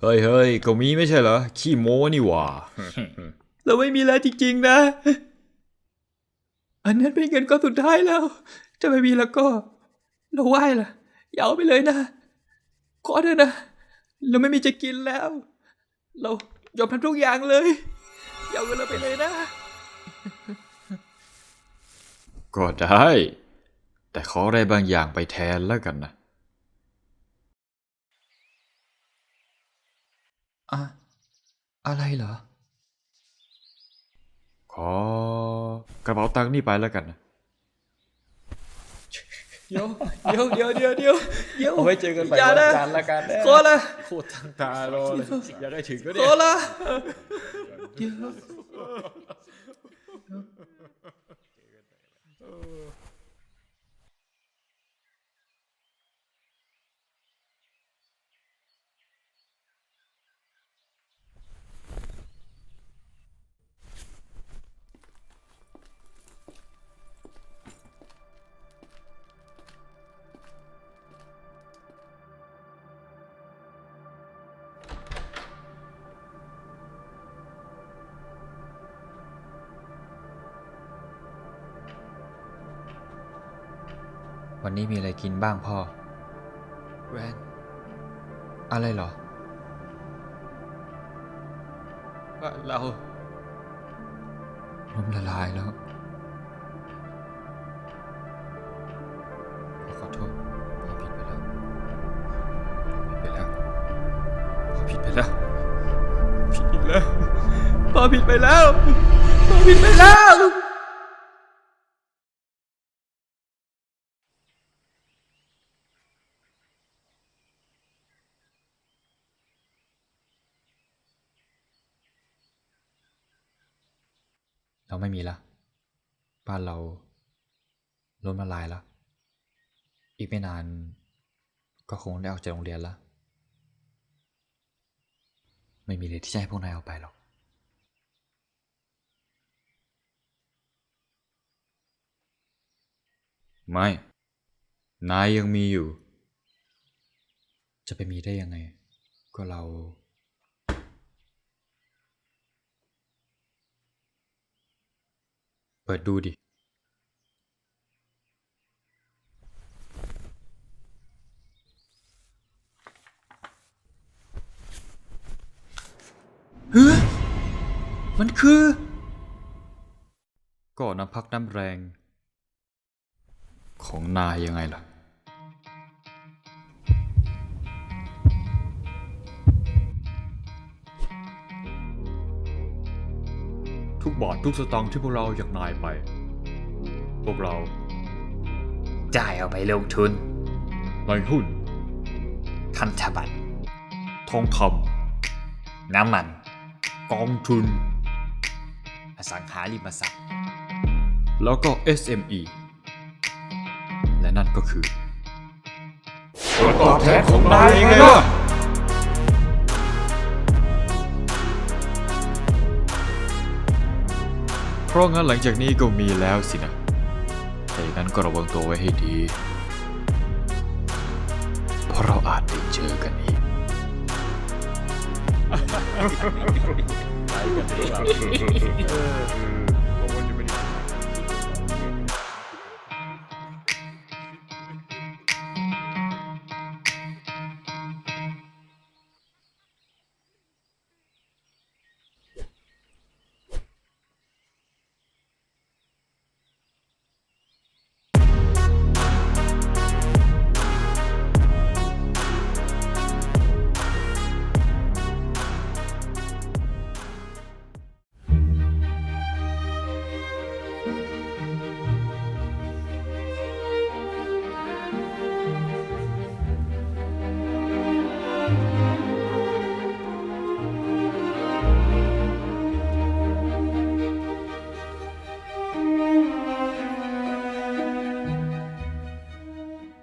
เฮ้ยเฮ้ยก็มีไม่ใช่เหรอ ขี้โม้นี่หว่า เราไม่มีแล้วจริงๆนะ อันนั้นเป็นเงินก้อนสุดท้ายแล้ว จะไม่มีแล้วก็ เราไหว้ล่ะ อย่าเอาไปเลยนะ ขอเถอะนะ เราไม่มีจะกินแล้ว เรายอมทำทุกอย่างเลย อย่าเอาเงินเราไปเลยนะ ก็ได้ แต่ขออะไรบางอย่างไปแทนแล้วกันนะ อะอะไรเหรอ ขอกระเป๋าตังค์นี่ไปแล้วกันนะเดี๋ยวเดี๋ยวเดี๋ยวเดี๋ยวเดี๋ยวเดี๋ยวเอาไว้เจอกันใหม่อย่าวันนะจันทร์ละกันนะ ขอละโคตรทางตารอเลยอยากได้ถึงก็ขเนี่ย อละเดี๋ยว วันนี้มีอะไรกินบ้างพ่อ แวนอะไรเหรอว่าเราล้มละลายแล้ว ขอโทษพ่อผิดไปแล้วผิดไปแล้วพ่อผิดไปแล้ว ผิดอีกแล้วพ่อผิดไปแล้วพ่อผิดไปแล้ว เราไม่มีละบ้านเราล้มละลายแล้วอีกไม่นาน ก็คงได้ออกจากโรงเรียนแล้วไม่มีเลยที่จะให้พวกนายเอาไปหรอกไม่ นายยังมีอยู่ จะไปมีได้ยังไง ก็เรา เปิดดูดิ เฮ้ย มันคือ ก็น้ำพักน้ำแรง ของนายยังไงล่ะ ทุกบาททุกสตางค์ที่พวกเราอยากนายไป พวกเราจ่ายเอาไปลงทุน ในหุ้น พันธบัตร ทองคน้ำมันำกองทุน อสังหาริมทรัพย์ แล้วก็ SME และนั่นก็คือตอบแทนของนายยังไงล่ะ ราะงั้นหลังจากนี้ก็มีแล้วสินะ แต่อย่างนั้นก็ระวังตัวไว้ให้ดี เพราะเราอาจได้เจอกันอีก ไปกันดีกว่า